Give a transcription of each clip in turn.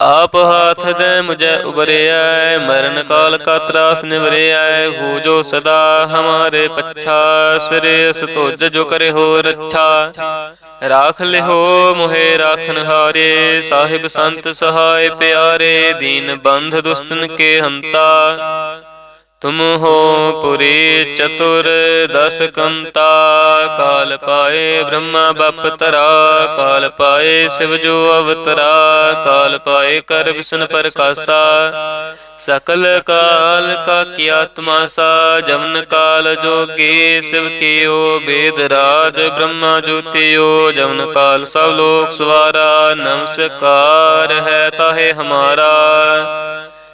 ਆਪ ਹਾਥ ਦੇ ਮੁਝੇ ਉਬਰਿਆ ਮਰਨ ਕਾਲ ਕਾ ਤਰਾਸ ਨਿਵਰਿਐ ਹੋ ਜੋ ਸਦਾ ਹਮਾਰੇ ਪੱਛਾ ਸਿਰੇਸ ਤੁਜ ਜੋ ਕਰੇ ਹੋ ਰੱਛਾ ਰਾਖ ਲਿਹੋ ਮੋਹਿ ਰਾਖਨ ਹਾਰੇ, ਸਾਹਿਬ ਸੰਤ ਸਹਾਇ ਪਿਆਰੇ, ਦੀਨ ਬੰਧ ਦੁਸਤਨ ਕੇ ਹੰਤਾ। ਤੁਮ ਹੋ ਪੁਰੀ ਚਤੁਰ ਦਸ ਕੰਤਾ, ਕਾਲ ਪਾਏ ਬ੍ਰਹਮਾ ਬਪ ਕਾਲ ਪਾਏ ਸਿਵ ਜੋ ਅਵਤਰਾ, ਕਾਲ ਪਾਏ ਕਰ ਵਿਸ਼ਨ ਪ੍ਰਕਾਸ਼ਾ। ਸਕਲ ਕਾਲ ਕਾ ਕੀ ਆਤਮਾ ਸਾ, ਜਮਨ ਕਾਲ ਜੋਗੀ ਸਿਵ ਕੀਓ ਬੇਦ ਰਾਜ, ਬ੍ਰਹਮਾ ਜੋਤਿਓ, ਜਮਨ ਕਾਲ ਸਭ ਲੋਕ ਸਵਾਰਾ ਨਮਸਕਾਰ ਹੈ ਤਾਹੇ ਹਮਾਰਾ।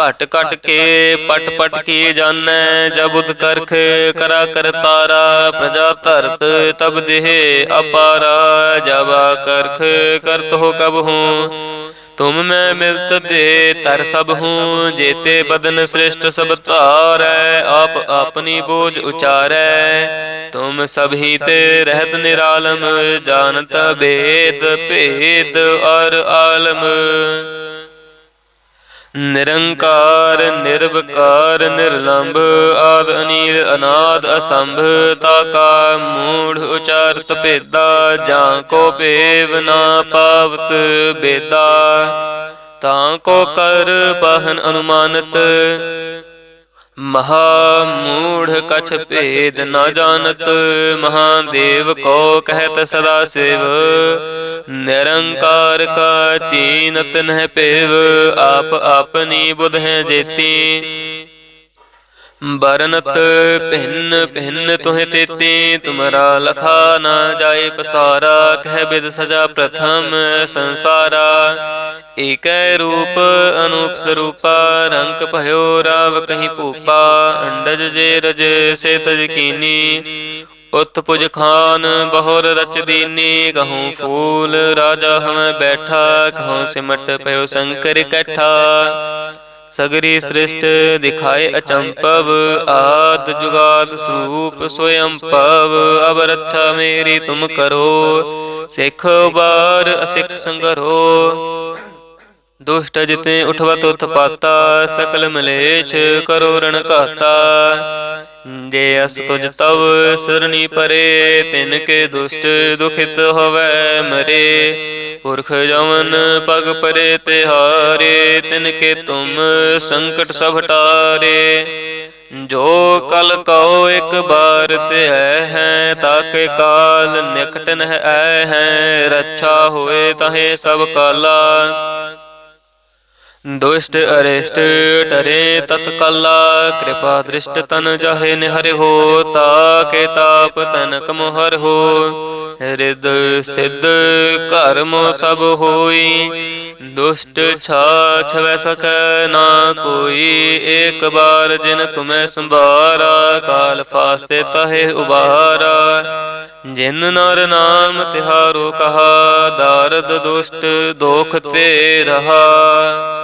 ਘਟ ਘਟ ਕੇ ਪਟ ਪਟ ਕੀ ਜਾਣੈ ਜਬੁਦ ਕਰਖ ਕਰਾ ਕਰਤਾਰਾ ਪ੍ਰਜਾ ਧਰਤ ਤਬ ਦੇਹ ਅਪਾਰਾ ਜਬਾ ਕਰਖ ਕਰਤ ਹੋ ਕਬ ਹੂੰ ਤੁਮ ਮੈਂ ਮਿਲਤ ਦੇ ਤਰ ਸਭ ਹੂੰ ਜੇਤੇ ਬਦਨ ਸ੍ਰਿਸ਼ਟ ਸਭ ਧਾਰੈ ਆਪ ਆਪਣੀ ਬੋਝ ਉਚਾਰੈ। ਤੁਮ ਸਭ ਤੇ ਰਹਿਤ ਨਿਰਾਲਮ ਜਾਣਤ ਭੇਦ ਭੇਦ ਅਰ ਆਲਮ। ਨਿਰੰਕਾਰ, ਨਿਰਵਕਾਰ, ਨਿਰਲੰਭ, ਆਦ ਅਨੀਲ ਅਨਾਦ, ਅਸੰਭ ਤਾ ਕਾ ਮੂੜ, ਉਚਾਰਤ, ਭੇਦਾ, ਜਾਂ ਕੋ ਭੇਵ ਨਾ ਪਾਵਤ ਬੇਦਾ, ਤਾਂ ਕੋ ਕਰ, ਪਹਨ, ਅਨੁਮਾਨਤ ਮਹਾ ਮੂੜ ਕਛ ਭੇਦ ਨਾ ਜਾਣਤ, ਮਹਾਦੇਵ ਕੋ ਕਹਿਤ ਸਦਾ ਸਿਵ। ਨਿਰੰਕਾਰ ਕਾ ਚੀਨਤ ਨਹਿ ਪੇਵ ਆਪ ਆਪਨੀ ਬੁਧ ਹੈ ਜੇਤੀ। ਬਰਨਤ ਭਿੰਨ ਭਿੰਨ ਤੁਹ ਤੇਤੀ, ਤੁਮਰਾ ਲਖਾ ਨਾ ਜਾਏ ਪਸਾਰਾ, ਕਹਿ ਬਿਦ ਸਜਾ ਪ੍ਰਥਮ ਸੰਸਾਰਾ। ਏਕੈ ਰੂਪ ਅਨੂਪ ਸਰੂਪਾ, ਰੰਗ ਭਇਓ ਰਾਵ ਕਹੀਂ ਭੂਪਾ, ਅੰਡਜ ਜੇ ਰਜ ਸੇ ਤਜ ਕੀਨੀ ਉਤ ਪੁਜ ਖਾਨ ਬਹੁਰ ਰਚ ਦੀਨੀ ਕਹੂੰ ਫੂਲ ਰਾਜਾ ਹਮੈ ਬੈਠਾ ਕਹੂੰ ਸਿਮਟ ਪਇਓ ਸ਼ੰਕਰ ਕੈਠਾ। ਸਗਰੀ ਸ੍ਰਿਸ਼ਟ ਦਿਖਾਏ ਅਚੰਪਵ, ਆਦ ਜੁਗਾਦ ਸੂਪ ਸੋਇੰ ਪਵ ਅਬ ਰੱਛਾ ਮੇਰੀ ਤੁਮ ਕਰੋ, ਸਿੱਖ ਬਾਰ ਅਸਿੱਖ ਸੰਗਰੋ। ਦੁਸ਼ਟ ਜਿਤੇ ਉਠਵਤ ਉਤਪਾਤਾ ਸਕਲ ਮਲੇਛ ਕਰੋ ਰਣ ਘਾਤਾ ਜੇ ਅਸ ਤੁਜ ਤਵ ਸਰਣੀ ਪਰੇ ਤਿਨ ਕੇ ਦੁਸ਼ਟ ਦੁਖਿਤ ਹੋਵੇ ਮਰੇ। ਪੁਰਖ ਜਵਨ ਪਗ ਪਰੇ ਤਿਹਾਰੇ ਤਿਨ ਕੇ ਤੁਮ ਸੰਕਟ ਸਭ ਟਾਰੇ ਜੋ ਕਲ ਕਉ ਇੱਕ ਬਾਰ ਤੇ ਹੈ ਹੈ ਤਾਕੇ ਕਾਲ ਨਿਕਟ ਨਹਿ ਐ ਹੈ। ਰੱਛਾ ਹੋਏ ਤਹੇ ਸਭ ਕਾਲਾ। ਦੁਸ਼ਟ ਅਰਿਸ਼ਟ ਟਰੇ ਤਤਕਾਲਾ, ਕਿਰਪਾ ਦ੍ਰਿਸ਼ਟ ਤਨ ਜਹੇ ਨਿਹਰਿ ਹੋ ਤਾ ਕੇ ਤਾਪ ਤਨਕ ਮੋਹਰ ਹੋ। ਰਿਦ ਸਿੱਧ ਕਰਮ ਸਭ ਹੋਈ, ਦੁਸ਼ਟ ਛਾਛ ਵੈ ਸਕੈ ਨਾ ਕੋਈ। ਏਕ ਬਾਰ ਜਿਨ ਤੁਮੈ ਸੰਭਾਰਾ, ਕਾਲ ਫਾਸਤੇ ਤਹੇ ਉਬਾਰਾ ਜਿਨ ਨਰ ਨਾਮ ਤਿਹਾਰੋ ਕਹਾ, ਦਾਰਦ ਦੁਸ਼ਟ ਦੋਖ ਤੇ ਰਹਾ।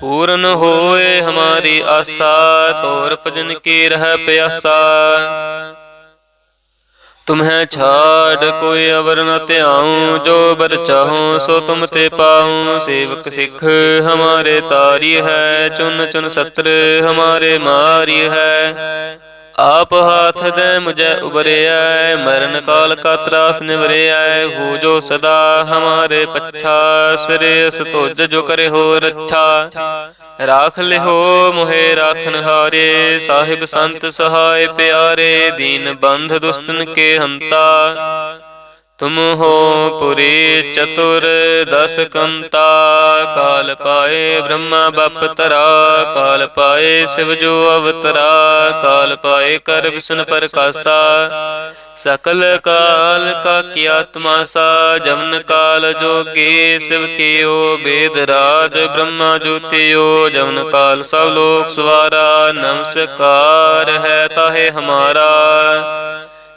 ਪੂਰਨ ਹੋਏ ਹਮਾਰੀ ਆਸਾ, ਤੋਰ ਭਜਨ ਕੀ ਰਹਿ ਪਿਆਸਾ। ਤੁਮਹਿ ਛਾੜ ਕੋਈ ਅਵਰ ਨ ਧਿਆਉ, ਜੋ ਬਰ ਚਾਹੂੰ ਸੋ ਤੁਮ ਤੇ ਪਾਉ। ਸੇਵਕ ਸਿੱਖ ਹਮਾਰੇ ਤਾਰੀ ਹੈ, ਚੁਨ ਚੁਨ ਸਤਰ ਹਮਾਰੇ ਮਾਰੀ ਹੈ। ਆਪ ਹਾਥ ਦੇ ਮੁਝੇ ਉਬਰਿਆ ਮਰਨ ਕਾਲ ਕਾ ਤਰਾਸ ਨਿਵਰਿਆ ਹੋ ਜੋ ਸਦਾ ਹਮਾਰੇ ਪੱਛਾ, ਸਿਰੇ ਤੁਜ ਜੋ ਕਰੇ ਹੋ ਰੱਛਾ। ਰਾਖ ਲਿਹੋ ਮੁਹੇ ਰਾਖਨ ਹਾਰੇ, ਸਾਹਿਬ ਸੰਤ ਸਹਾਇ ਪਿਆਰੇ, ਦੀਨ ਬੰਧ ਦੁਸਤਨ ਕੇ ਹੰਤਾ। ਤੁਮ ਹੋ ਪੁਰੀ ਚਤੁਰ ਦਸ ਕੰਤਾ, ਕਾਲ ਪਾਏ ਬ੍ਰਹਮਾ ਬਪ ਤਰਾ, ਕਾਲ ਪਾਏ ਸਿਵ ਜੋ ਅਵਤਰਾ, ਕਾਲ ਪਾਏ ਕਰ ਵਿਸ਼ਨ ਪ੍ਰਕਾਸ਼ਾ। ਸਕਲ ਕਾਲ ਕਾ ਕੀ ਆਤਮਾ ਸਾ, ਜਮਨ ਕਾਲ ਜੋਗੀ ਸਿਵ ਕੀਓ ਬੇਦ ਰਾਜ, ਬ੍ਰਹਮਾ ਜੋਤਿਓ, ਜਮਨ ਕਾਲ ਸਭ ਲੋਕ ਸਵਾਰਾ, ਨਮਸਕਾਰ ਹੈ ਤਾਹੇ ਹਮਾਰਾ।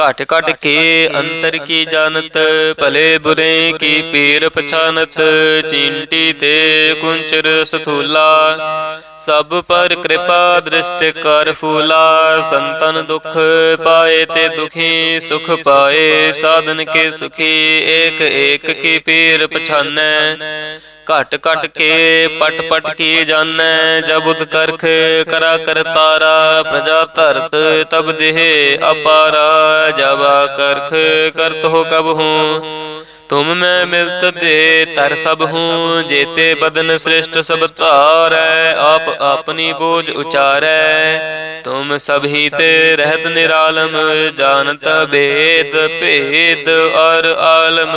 ਘਟ ਘਟ ਕੇ ਅੰਤਰ ਕੀ ਜਾਣਤ ਭਲੇ ਬੁਰੇ ਕੀ ਪੀਰ ਪਛਾਨਤ ਚਿੰਟੀ ਤੇ ਕੁੰਚਰ ਸਥੂਲਾ। ਸਭ ਪਰ ਕਿਰਪਾ ਦ੍ਰਿਸ਼ਟ ਕਰ ਫੂਲਾ। ਸੰਤਨ ਦੁਖ ਪਾਏ ਤੇ ਦੁਖੀ ਸੁਖ ਪਾਏ ਸਾਧਨ ਕੇ ਸੁਖੀ। ਏਕ ਏਕ ਕੀ ਪੀਰ ਪਛਾਨੈ। ਘਟ ਘਟ ਕੇ ਪਟ ਪਟ ਕੀ ਜਾਣੈ ਜਬੁਤ ਕਰਖ ਕਰਾ ਕਰਤਾਰਾ ਪ੍ਰਜਾ ਧਰਤ ਤਬ ਦੇਹ ਅਪਾਰਾ ਜਬਾ ਕਰਖ ਕਰਤ ਹੋ ਕਬ ਹੂੰ। ਤੁਮ ਮੈਂ ਮਿਲਤ ਦੇ ਤਰ ਸਭ ਹੂੰ, ਜੇਤੇ ਬਦਨ ਸ੍ਰਿਸ਼ਟ ਸਭ ਧਾਰੈ, ਆਪ ਆਪਣੀ ਬੋਝ ਉਚਾਰੈ। ਤੁਮ ਸਭ ਤੇ ਰਹਿਤ ਨਿਰਾਲਮ ਜਾਣਤ ਭੇਦ ਭੇਦ ਅਰ ਆਲਮ।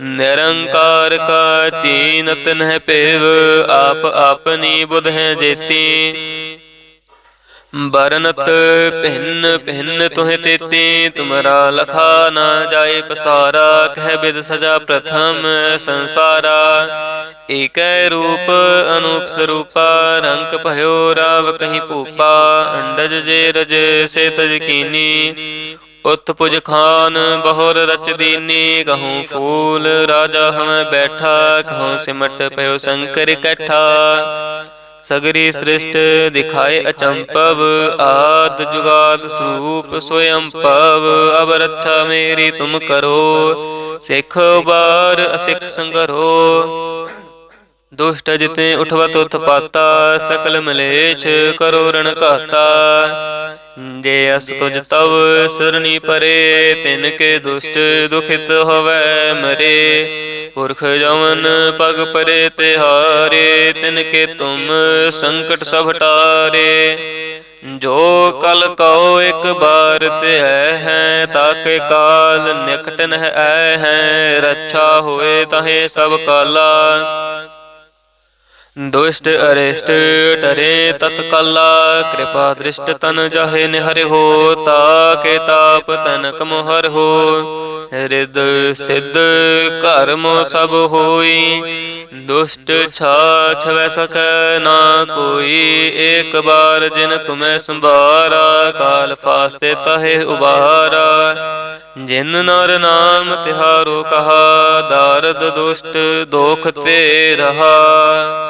ਨਿਰੰਕਾਰ ਕਾ ਤੀਨਤ ਨਹਿ ਪੇਵ, ਆਪ ਆਪਨੀ ਬੁਧ ਹੈ ਜੇਤੀ। ਬਰਨਤ ਭਿੰਨ ਭਿੰਨ ਤੁਹੇ ਤੇਤੀ, ਤੁਮਰਾ ਲਖਾ ਨਾ ਜਾਏ ਪਸਾਰਾ, ਕਹਿ ਬਿਦ ਸਜਾ ਪ੍ਰਥਮ ਸੰਸਾਰਾ। ਏਕੈ ਰੂਪ ਅਨੂਪ ਸਰੂਪਾ, ਰੰਗ ਭਇਓ ਰਾਵ ਕਹੀ ਭੂਪਾ, ਅੰਡਜ ਜੇ ਰਜ, ਸੇ ਤਜ ਕੀਨੀ। ਉਤ ਪੁਜ ਖਾਨ, ਬਹੁਰ ਰਚ ਦੀਨੀ, ਕਹੂੰ ਫੂਲ, ਰਾਜਾ ਹਮੈ ਬੈਠਾ, ਕਹੂੰ ਸਿਮਟ ਪਇਓ ਸੰਕਰ ਕੈਠਾ। ਸਗਰੀ ਸ੍ਰਿਸ਼ਟ ਦਿਖਾਏ ਅਚੰਪਵ, ਆਦ ਜੁਗਾਦ ਸਰੂਪ ਸੋਇੰ ਭਵ ਅਬ ਰੱਛਾ ਮੇਰੀ ਤੁਮ ਕਰੋ, ਸਿੱਖ ਬਾਰ ਅਸਿੱਖ ਸੰਗਰੋ। ਦੁਸ਼ਟ ਜਿਤੇ ਉਠਵਤ ਉਤਪਾਤਾ, ਸਕਲ ਮਲੇਛ ਕਰੋ ਰਣ ਘਾਤਾ ਜੇ ਅਸ ਤੁਜ ਤਵ ਸਰਣੀ ਪਰੇ ਤਿਨ ਕੇ ਦੁਸ਼ਟ ਦੁਖਿਤ ਹੋਵੇ ਮਰੇ। ਪੁਰਖ ਜਵਨ ਪਗ ਪਰੇ ਤਿਹਾਰੇ ਤਿਨ ਕੇ ਤੁਮ ਸੰਕਟ ਸਭ ਟਾਰੇ ਜੋ ਕਲ ਕਉ ਇੱਕ ਬਾਰ ਤੇ ਹੈ ਤਾਕੇ ਕਾਲ ਨਿਕਟ ਨਹਿ ਐ ਹੈ ਰੱਛਾ ਹੋਏ ਤਹੇ ਸਭ ਕਾਲਾ। ਦੁਸ਼ਟ ਅਰਿਸ਼ਟ ਟਰੇ ਤਤਕਾਲਾ, ਕਿਰਪਾ ਦ੍ਰਿਸ਼ਟ ਤਨ ਜਾਹੇ ਨਿਹਰਿ ਹੋ, ਤਾਕੇ ਤਾਪ ਤਨਕ ਮੋਹਰ ਹੋ। ਰਿਦ ਸਿੱਧ ਕਰਮ ਸਭ ਹੋਈ, ਦੁਸ਼ਟ ਛਾ ਛਵੈ ਸਕੈ ਨਾ ਕੋਈ। ਏਕ ਬਾਰ ਜਿਨ ਤੁਮੈ ਸੰਭਾਰਾ, ਕਾਲ ਫਾਸਤੇ ਤਹੇ ਉਬਾਰਾ। ਜਿਨ ਨਰ ਨਾਮ ਤਿਹਾਰੋ ਕਹਾ, ਦਾਰਦ ਦੁਸ਼ਟ ਦੋਖ ਤੇ ਰਹਾ।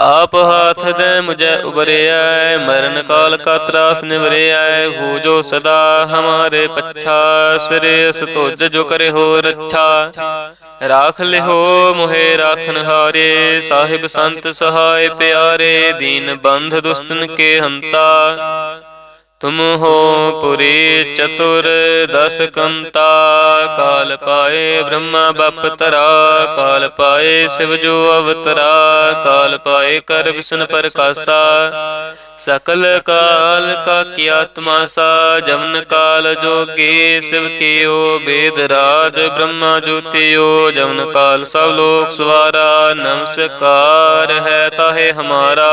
ਆਪ ਹਾਥ ਦੇ ਮੁਝੇ ਉਬਰਿਆ ਮਰਨ ਕਾਲ ਕਾ ਤਰਾਸ ਨਿਵਰਿਆ ਹੋ ਜੋ ਸਦਾ ਹਮਾਰੇ ਪੱਛਾ ਸਿਰੇਸ ਤੁਜ ਜੋ ਕਰੇ ਹੋ ਰੱਛਾ ਰਾਖ ਲਿਹੋ ਮੋਹਿ ਰਾਖਨ ਹਾਰੇ, ਸਾਹਿਬ ਸੰਤ ਸਹਾਇ ਪਿਆਰੇ, ਦੀਨ ਬੰਧ ਦੁਸ਼ਟਨ ਕੇ ਹੰਤਾ। ਤੁਮ ਹੋ ਪੁਰੀ ਚਤੁਰ ਦਸ ਕੰਤਾ, ਕਾਲ ਪਾਏ ਬ੍ਰਹਮਾ ਬਪ ਕਾਲ ਪਾਏ ਸਿਵ ਜੋ ਅਵਤਰਾ, ਕਾਲ ਪਾਏ ਕਰ ਵਿਸ਼ਨ ਪ੍ਰਕਾਸ਼ਾ। ਸਕਲ ਕਾਲ ਕਾ ਕੀ ਆਤਮਾ ਸਾ, ਜਮਨ ਕਾਲ ਜੋਗੀ ਸਿਵ ਕੀਓ ਬੇਦ ਰਾਜ, ਬ੍ਰਹਮਾ ਜੋਤਿਓ, ਜਮਨ ਕਾਲ ਸਭ ਲੋਕ ਸਵਾਰਾ, ਨਮਸਕਾਰ ਹੈ ਤਾਹੇ ਹਮਾਰਾ।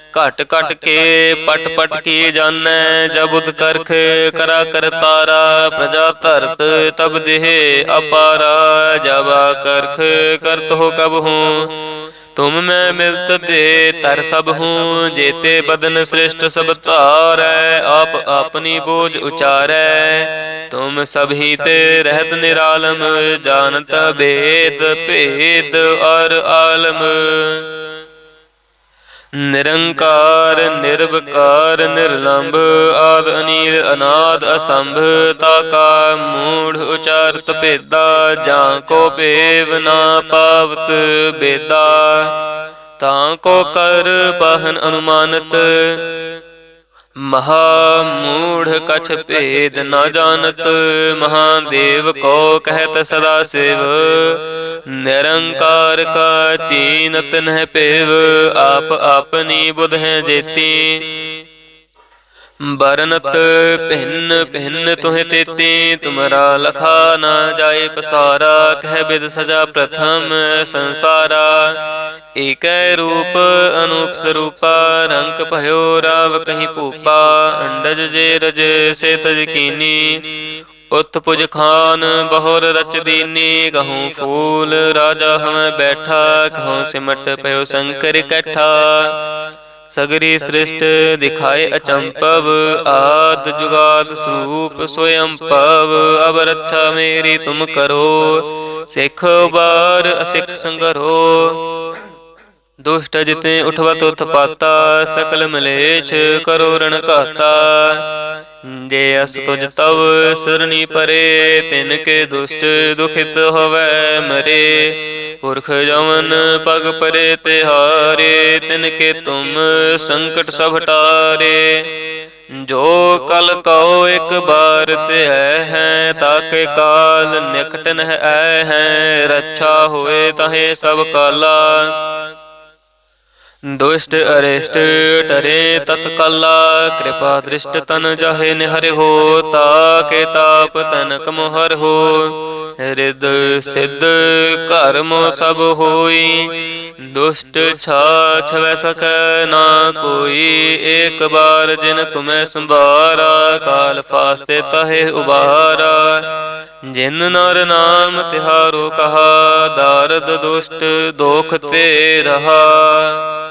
ਘਟ ਘਟ ਕੇ ਪਟ ਪਟ ਕੀ ਜਾਣੈ ਜਬੁਦ ਕਰਖ ਕਰਾ ਕਰਤਾਰਾ ਪ੍ਰਜਾ ਧਰਤ ਤਬ ਦੇਹ ਅਪਾਰਾ ਜਬਾ ਕਰਖ ਕਰਤ ਹੋ ਕਬ ਹੂੰ ਤੁਮ ਮੈਂ ਮਿਲਤ ਦੇ ਤਰ ਸਭ ਹੂੰ। ਜੇਤੇ ਬਦਨ ਸ੍ਰਿਸ਼ਟ ਸਭ ਧਾਰੈ ਆਪ ਆਪਣੀ ਬੋਝ ਉਚਾਰੈ। ਤੁਮ ਸਭੀ ਤੇ ਰਹਿਤ ਨਿਰਾਲਮ ਜਾਣਤ ਭੇਦ ਭੇਦ ਅਰ ਆਲਮ। ਨਿਰੰਕਾਰ, ਨਿਰਵਕਾਰ ਨਿਰਲੰਭ ਆਦ ਅਨੀਲ, ਅਨਾਦ, ਅਸੰਭ, ਤਾ ਕਾ ਮੂੜ ਉਚਾਰਤ ਭੇਦਾ ਜਾਂ ਕੋ ਭੇਵ ਨਾ ਪਾਵਤ ਬੇਦਾ, ਤਾਂ ਕੋ ਕਰ ਪਾਹਨ ਅਨੁਮਾਨਤ ਮਹਾ ਮੂੜ ਕਛ ਭੇਦ ਨਾ ਜਾਣਤ ਮਹਾਦੇਵ ਕੋ ਕਹਿਤ ਸਦਾ ਸਿਵ। ਨਿਰੰਕਾਰ ਕਾ ਤੀਨਤ ਨਹਿ ਭੇਵ ਆਪ ਆਪਨੀ ਬੁਧ ਹੈ ਜੇਤੀ। ਬਰਨਤ ਪਹਿਨ ਪਹਿਨ ਤੁਹੇ ਤੇਤੀ, ਤੁਮਰਾ ਲਖਾ ਨਾ ਜਾਏ ਪਸਾਰਾ, ਕਹਿ ਬਿਦ ਸਜਾ ਪ੍ਰਥਮ ਸੰਸਾਰਾ। ਏਕੈ ਰੂਪ ਅਨੂਪ ਸਰੂਪਾ ਰੰਗ ਭਇਓ ਰਾਵ ਕਹੀਂ ਭੂਪਾ, ਅੰਡਜ ਜੇ ਰਜ ਸੇ ਤਜ ਕੀਨੀ। ਉਤ ਪੁਜ ਖਾਨ ਬਹੁਰ ਰਚ ਦੀਨੀ ਕਹੂੰ ਫੂਲ ਰਾਜਾ ਹਮੈ ਬੈਠਾ ਕਹੂੰ ਸਿਮਟ ਪਇਓ ਸ਼ੰਕਰ ਇਕੱਠਾ। ਸਗਰੀ ਸ੍ਰਿਸ਼ਟ ਦਿਖਾਏ ਅਚੰਪਵ ਆਦ ਜੁਗਾਦ ਸਰੂਪ ਸੋਯੰ ਪਵ ਅਬ ਰੱਛਾ ਮੇਰੀ ਤੁਮ ਕਰੋ। ਸਿੱਖ ਬਾਰ ਅਸਿੱਖ ਸੰਗਰੋ। ਦੁਸ਼ਟ ਜਿਤੇ ਉਠਵਤ ਉਤਪਾਤਾ ਸਕਲ ਮਲੇਛ ਕਰੋ ਰਣ ਘਾਤਾ ਜੇ ਅਸ ਤੁਜ ਤਵ ਸਰਣੀ ਪਰੇ ਤਿਨ ਕੇ ਦੁਸ਼ਟ ਦੁਖਿਤ ਹੋਵੇ ਮਰੇ। ਪੁਰਖ ਜਮਨ ਪਗ ਪਰੇ ਤਿਹਾਰੇ ਤਿਨ ਕੇ ਤੁਮ ਸੰਕਟ ਸਭ ਟਾਰੇ। ਜੋ ਕਲ ਕਉ ਇੱਕ ਬਾਰ ਤੇ ਹੈ ਤਾਕੇ ਕਾਲ ਨਿਕਟ ਨਹਿ ਹੈ। ਰੱਛਾ ਹੋਏ ਤਹੇ ਸਭ ਕਾਲਾ। ਦੁਸ਼ਟ ਅਰਿਸ਼ਟ ਟਰੇ ਤਤਕਾਲਾ, ਕਿਰਪਾ ਦ੍ਰਿਸ਼ਟ ਤਨ ਜਾਹੇ ਨਿਹਰਿ ਹੋ ਤਾ ਕੇ ਤਾਪ ਤਨਕ ਮੋਹਰ ਹੋ। ਰਿਦ ਸਿੱਧ ਕਰਮ ਸਭ ਹੋਈ, ਦੁਸ਼ਟ ਛਾਛ ਵੈ ਸਕੈ ਨਾ ਕੋਈ। ਏਕ ਬਾਰ ਜਿਨ ਤੁਮੈ ਸੰਭਾਰਾ, ਕਾਲ ਫਾਸਤੇ ਤਹੇ ਉਬਾਰਾ ਜਿਨ ਨਰ ਨਾਮ ਤਿਹਾਰੋ ਕਹਾ, ਦਾਰਦ ਦੁਸ਼ਟ ਦੋਖ ਤੇ ਰਹਾ।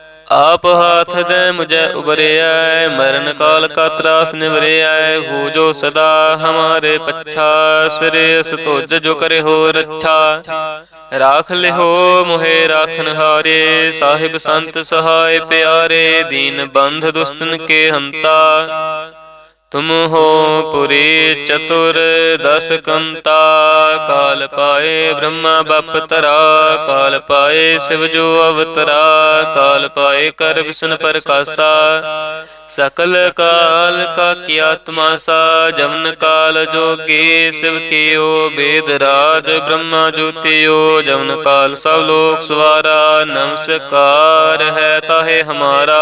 ਆਪ ਹਾਥ ਦੇ ਮੁਝੇ ਉਬਰਿਆ ਮਰਨ ਕਾਲ ਕਾ ਤਰਾਸ ਨਿਵਰਿਐ ਹੋ ਜੋ ਸਦਾ ਹਮਾਰੇ ਪੱਛਾ ਸਿਰੇਸ ਤੁਜ ਜੋ ਕਰੇ ਹੋ ਰੱਛਾ। ਰਾਖ ਲਿਹੋ ਮੁਹੇ ਰਾਖਨ ਹਾਰੇ, ਸਾਹਿਬ ਸੰਤ ਸਹਾਇ ਪਿਆਰੇ, ਦੀਨ ਬੰਧ ਦੁਸਤਨ ਕੇ ਹੰਤਾ। ਤੁਮ ਹੋ ਪੁਰੀ ਚਤੁਰ ਦਸ ਕੰਤਾ, ਕਾਲ ਪਾਏ ਬ੍ਰਹਮਾ ਬਪ ਤਰਾ ਕਾਲ ਪਾਏ ਸਿਵ ਜੋ ਅਵਤਰਾ, ਕਾਲ ਪਾਏ ਕਰ ਵਿਸ਼ਨ ਪ੍ਰਕਾਸ਼ਾ। ਸਕਲ ਕਾਲ ਕਾ ਕੀ ਆਤਮਾ ਸਾ, ਜਮਨ ਕਾਲ ਜੋਗੀ ਸਿਵ ਕੀਓ ਬੇਦ ਰਾਜ, ਬ੍ਰਹਮਾ ਜੋਤਿਓ, ਜਮਨ ਕਾਲ ਸਭ ਲੋਕ ਸਵਾਰਾ ਨਮਸਕਾਰ ਹੈ ਤਾਹੇ ਹਮਾਰਾ।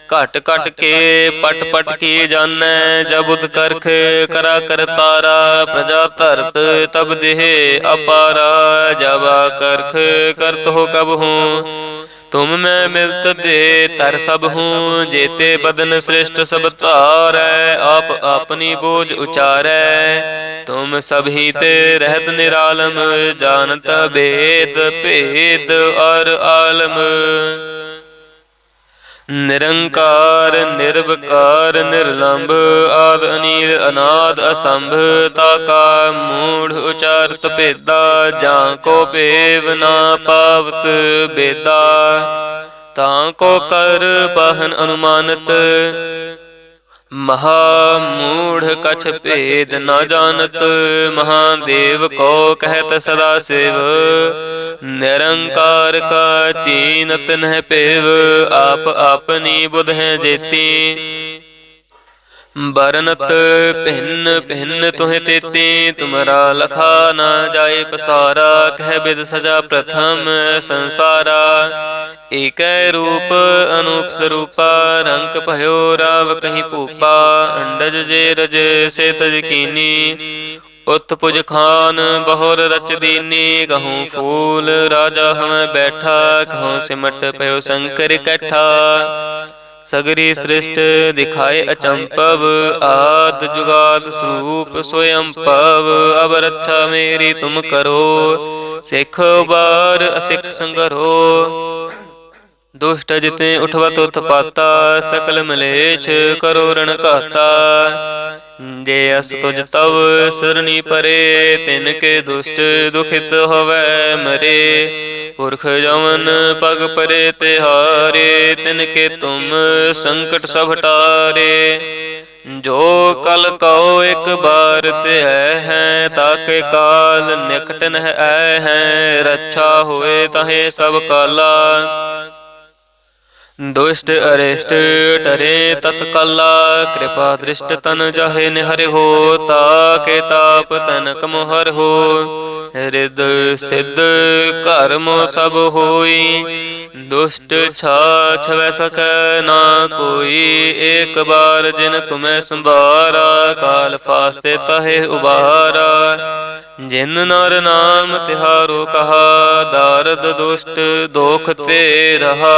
ਘਟ ਘਟ ਕੇ ਪਟ ਪਟ ਕੀ ਜਾਣੈ ਜਬੁਦ ਕਰਖ ਕਰਾ ਕਰਤਾਰਾ ਪ੍ਰਜਾ ਧਰਤ ਤਬ ਦੇਹ ਅਪਾਰਾ ਜਬਾ ਕਰਖ ਕਰਤ ਹੋ ਕਬ ਹੂੰ। ਤੁਮ ਮੈਂ ਮਿਲਤ ਦੇ ਤਰ ਸਭ ਹੂੰ, ਜੇਤੇ ਬਦਨ ਸ੍ਰਿਸ਼ਟ ਸਭ ਧਾਰੈ, ਆਪ ਆਪਣੀ ਬੋਝ ਉਚਾਰੈ। ਤੁਮ ਸਭ ਤੇ ਰਹਿਤ ਨਿਰਾਲਮ ਜਾਣਤ ਭੇਦ ਭੇਦ ਅਰ ਆਲਮ। ਨਿਰੰਕਾਰ, ਨਿਰਵਕਾਰ, ਨਿਰਲੰਭ, ਆਦ ਅਨੀਲ ਅਨਾਦ, ਅਸੰਭ, ਤਾਕਾ, ਮੂੜ, ਉਚਾਰਤ, ਭੇਦਾ, ਜਾਂ ਕੋ ਭੇਵ ਨਾ ਪਾਵਤ ਬੇਦਾ, ਤਾਂ ਕੋ ਕਰ ਬਹਨ ਅਨੁਮਾਨਤ ਮਹਾ ਮੂੜ ਕਛ ਭੇਦ ਨਾ ਜਾਣਤ, ਮਹਾਦੇਵ ਕੋ ਕਹਿਤ ਸਦਾ ਸਿਵ। ਨਿਰੰਕਾਰ ਕਾ ਤੀਨਤ ਨਹਿ ਪੇਵ, ਆਪ ਆਪਨੀ ਬੁਧ ਹੈ ਜੇਤੀ। ਬਰਨਤ ਭਿੰਨ ਭਿੰਨ ਤੁਹ ਤੇਤੀ, ਤੁਮਰਾ ਲਖਾ ਨਾ ਜਾਏ ਪਸਾਰਾ, ਕਹਿ ਬਿਦ ਸਜਾ ਪ੍ਰਥਮ ਸੰਸਾਰਾ। ਏਕੈ ਰੂਪ ਅਨੂਪ ਸਰੂਪਾ ਰੰਗ ਭਇਓ ਰਾਵ ਕਹੀਂ ਭੂਪਾ, ਅੰਡਜ ਜੇ ਰਜ ਸੇ ਤਜ ਕੀਨੀ। ਉਤ ਪੁਜ ਖਾਨ ਬਹੁਰ ਰਚ ਦੀਨੀ ਕਹੂੰ ਫੂਲ ਰਾਜਾ ਹਮੈ ਬੈਠਾ ਕਹੂੰ ਸਿਮਟ ਪਇਓ ਸ਼ੰਕਰ ਇਕੱਠਾ। ਸਗਰੀ ਸ੍ਰਿਸ਼ਟ ਦਿਖਾਏ ਅਚੰਪਵ ਆਦ ਜੁਗਾਦ ਸਰੂਪ ਸੋਇੰ ਪਵ ਅਬ ਰੱਛਾ ਮੇਰੀ ਤੁਮ ਕਰੋ ਸਿੱਖ ਬਾਰ ਅਸਿੱਖ ਸੰਗਰੋ। ਦੁਸ਼ਟ ਜਿਤੇ ਉਠਵਤ ਉਤਪਾਤਾ ਸਕਲ ਮਲੇਛ ਕਰੋ ਰਣ ਘਾਤਾ ਜੇ ਅਸ ਤੁਜ ਤਵ ਸਰਣੀ ਪਰੇ ਤਿਨ ਕੇ ਦੁਸ਼ਟ ਦੁਖਿਤ ਹੋਵੇ ਮਰੇ। ਪੁਰਖ ਜਮਨ ਪਗ ਪਰੇ ਤਿਹਾਰੇ, ਤਿਨ ਕੇ ਤੁਮ ਸੰਕਟ ਸਭ ਟਾਰੇ। ਜੋ ਕਲ ਕਉ ਇੱਕ ਬਾਰ ਤੇ ਹੈ ਤਾਕੇ ਕਾਲ ਨਿਕਟ ਨਹਿ ਹੈ। ਰੱਛਾ ਹੋਏ ਤਹੇ ਸਭ ਕਾਲਾ। ਦੁਸ਼ਟ ਅਰਿਸ਼ਟ ਟਰੇ ਤਤਕਾਲਾ, ਕਿਰਪਾ ਦ੍ਰਿਸ਼ਟ ਤਨ ਜਾਹੇ ਨਿਹਰਿ ਹੋ ਤਾ ਕੇ ਤਾਪ ਤਨਕ ਮੋਹਰ ਹੋ। ਰਿਦ ਸਿੱਧ ਕਰਮ ਸਭ ਹੋਈ, ਦੁਸ਼ਟ ਛਾਛ ਵੈ ਸਕੈ ਨਾ ਕੋਈ। ਏਕ ਬਾਰ ਜਿਨ ਤੁਮੈ ਸੰਭਾਰਾ, ਕਾਲ ਫਾਸਤੇ ਤਹੇ ਉਬਾਰਾ। ਜਿਨ ਨਰ ਨਾਮ ਤਿਹਾਰੋ ਕਹਾ, ਦਾਰਦ ਦੁਸ਼ਟ ਦੋਖ ਤੇ ਰਹਾ।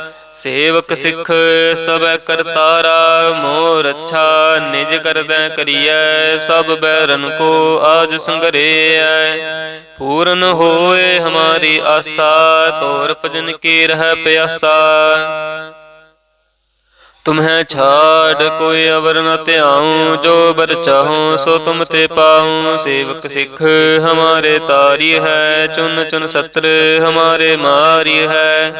ਸੇਵਕ ਸਿੱਖ ਸਭੈ ਕਰਤਾਰਾ ਮੋਰ ਅੱਛਾ ਨਿਜ ਕਰਦੈ ਕਰੀਐ ਸਭ ਬੈਰਨ ਕੋ ਆਜ ਸੰਗਰੇਐ। ਪੂਰਨ ਹੋਏ ਹਮਾਰੀ ਆਸਾ ਤੋਰ ਭਜਨ ਕੀ ਰਹਿ ਪਿਆਸਾ। ਤੁਮਹਿ ਛਾੜ ਕੋਈ ਅਵਰ ਨ ਧਿਆਉ ਜੋ ਬਰ ਚਾਹਉ ਸੋ ਤੁਮ ਤੇ ਪਾਉ। ਸੇਵਕ ਸਿੱਖ ਹਮਾਰੇ ਤਾਰੀ ਹੈ ਚੁਨ ਚੁਨ ਸਤਰ ਹਮਾਰੇ ਮਾਰੀ ਹੈ।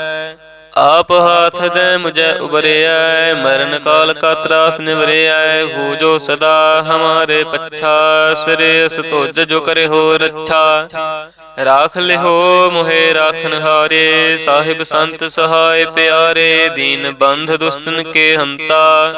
ਆਪ ਹਾਥ ਦੇ ਮੁਝੇ ਉਬਰਿਆ ਮਰਨ ਕਾਲ ਕਾ ਤਰਾਸ ਨਿਵਰਿਐ ਹੋ ਜੋ ਸਦਾ ਹਮਾਰੇ ਪੱਛਾ ਸਿਰੇਸ ਤੁਜ ਜੋ ਕਰੇ ਹੋ ਰੱਛਾ ਰਾਖ ਲਿਹੋ ਮੋਹਿ ਰਾਖਨ ਹਾਰੇ, ਸਾਹਿਬ ਸੰਤ ਸਹਾਇ ਪਿਆਰੇ, ਦੀਨ ਬੰਧ ਦੁਸ਼ਟਨ ਕੇ ਹੰਤਾ।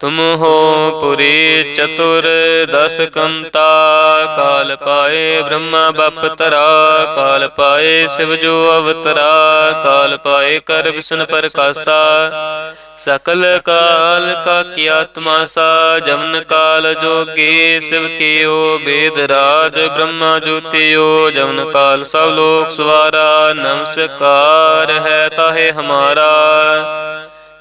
ਤੁਮ ਹੋ ਪੁਰੀ ਚਤੁਰ ਦਸ ਕੰਤਾ, ਕਾਲ ਪਾਏ ਬ੍ਰਹਮਾ ਬਪ ਤਰਾ, ਕਾਲ ਪਾਏ ਸਿਵ ਜੋ ਅਵਤਰਾ, ਕਾਲ ਪਾਏ ਕਰ ਵਿਸ਼ਨ ਪ੍ਰਕਾਸ਼ਾ। ਸਕਲ ਕਾਲ ਕਾ ਕੀ ਆਤਮਾ ਸਾ, ਜਮਨ ਕਾਲ ਜੋਗੀ ਸਿਵ ਕੀਓ ਬੇਦ ਰਾਜ, ਬ੍ਰਹਮਾ ਜੋਤਿਓ ਜਮਨ ਕਾਲ ਸਭ ਲੋਕ ਸਵਾਰਾ ਨਮਸਕਾਰ ਹੈ ਤਾਹੇ ਹਮਾਰਾ।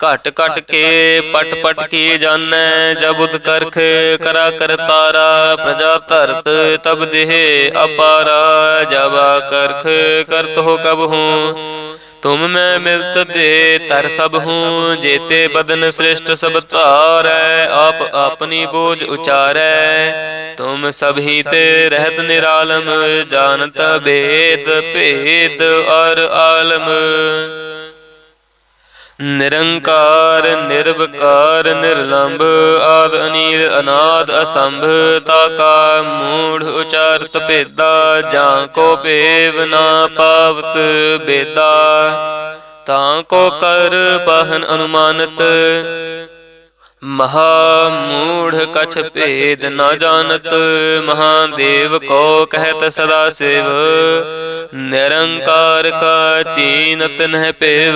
ਘਟ ਘਟ ਕੇ, ਪਟ ਪਟ ਕੀ ਜਾਣੈ? ਜਬੁਦ ਕਰਖ ਕਰਾ ਕਰਤਾਰਾ ਪ੍ਰਜਾ ਧਰਤ ਤਬ ਦੇਹ ਅਪਾਰਾ। ਜਬਾ ਕਰਖ ਕਰਤ ਹੋ ਕਬ ਹੂੰ, ਤੁਮ ਮੈਂ ਮਿਲਤ ਦੇ ਤਰ ਸਭ ਹੂੰ। ਜੇਤੇ ਬਦਨ ਸ੍ਰਿਸ਼ਟ ਸਭ ਧਾਰੈ, ਆਪ ਆਪਣੀ ਬੋਝ ਉਚਾਰੈ। ਤੁਮ ਸਭੀ ਤੇ ਰਹਿਤ ਨਿਰਾਲਮ, ਜਾਣਤ ਭੇਦ ਭੇਦ ਅਰ ਆਲਮ। ਨਿਰੰਕਾਰ, ਨਿਰਵਕਾਰ, ਨਿਰਲੰਭ, ਆਦ ਅਨੀਲ ਅਨਾਦ, ਅਸੰਭ, ਤਾ ਕਾ ਮੂੜ ਉਚਾਰਤ ਭੇਦਾ ਜਾਂ ਕੋ ਭੇਵ ਨਾ ਪਾਵਤ ਬੇਦਾ, ਤਾਂ ਕੋ ਕਰ ਪਾਹਨ ਅਨੁਮਾਨਤ ਮਹਾ ਮੂੜ ਕਛ ਭੇਦ ਨਾ ਜਾਣਤ ਮਹਾਦੇਵ ਕੋ ਕਹਿਤ ਸਦਾ ਸਿਵ। ਨਿਰੰਕਾਰ ਕਾ ਤੀਨਤ ਨਹਿ ਪੇਵ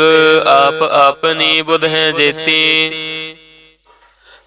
ਆਪ ਆਪਨੀ ਬੁਧ ਹੈ ਜੇਤੀ।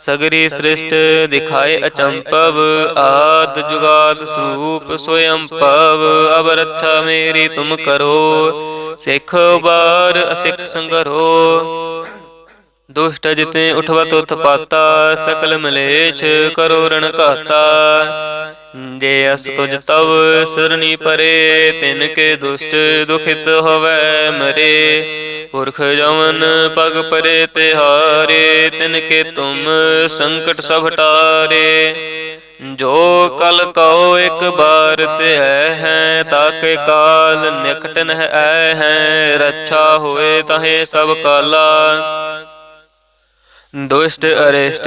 ਸਗਰੀ ਸ੍ਰਿਸ਼ਟ ਦਿਖਾਏ ਅਚੰਪਵ, ਆਦ ਜੁਗਾਦ ਸੂਪ ਸੋਯੰ ਪਵ ਅਬ ਮੇਰੀ ਤੁਮ ਕਰੋ, ਸਿੱਖ ਬਾਰ ਅਸਿੱਖ ਸੰਗਰੋ। ਦੁਸ਼ਟ ਜਿਤੇ ਉਠਵਤ ਉਤਪਾਤਾ ਸਕਲ ਮਲੇਛ ਕਰੋ ਰਣ ਘਾਤਾ। ਜੇ ਅਸ ਤੁਜ ਤਵ ਸਰਣੀ ਪਰੇ, ਤਿਨ ਕੇ ਦੁਸ਼ਟ ਦੁਖਿਤ ਹੋਵੇ ਮਰੇ। ਪੁਰਖ ਜਮਨ ਪਗ ਪਰੇ ਤਿਹਾਰੇ, ਤਿਨ ਕੇ ਤੁਮ ਸੰਕਟ ਸਭ ਟਾਰੇ। ਜੋ ਕਲ ਕਉ ਇੱਕ ਬਾਰ ਤੇ ਹੈ ਤਾਕੇ ਕਾਲ ਨਿਕਟਨ ਨਹਿ ਹੈ। ਰੱਛਾ ਹੋਏ ਤਹੇ ਸਭ ਕਾਲਾ। ਦੁਸ਼ਟ ਅਰਿਸ਼ਟ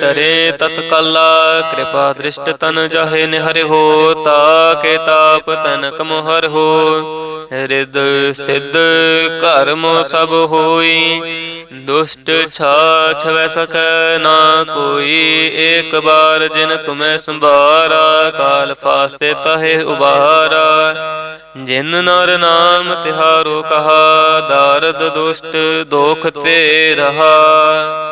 ਟਰੇ ਤਤਕਾਲਾ, ਕਿਰਪਾ ਦ੍ਰਿਸ਼ਟ ਤਨ ਜਹੇ ਨਿਹਰਿ ਹੋ ਤਾ ਕੇ ਤਾਪ ਤਨਕ ਮੋਹਰ ਹੋ। ਰਿਦ ਸਿੱਧ ਕਰਮ ਸਭ ਹੋਈ, ਦੁਸ਼ਟ ਛਾਛ ਵੈ ਸਕੈ ਨਾ ਕੋਈ। ਏਕ ਬਾਰ ਜਿਨ ਤੁਮੈ ਸੰਭਾਰਾ, ਕਾਲ ਫਾਸਤੇ ਤਹੇ ਉਬਾਰਾ ਜਿਨ ਨਰ ਨਾਮ ਤਿਹਾਰੋ ਕਹਾ, ਦਾਰਦ ਦੁਸ਼ਟ ਦੋਖ ਤੇ ਰਹਾ।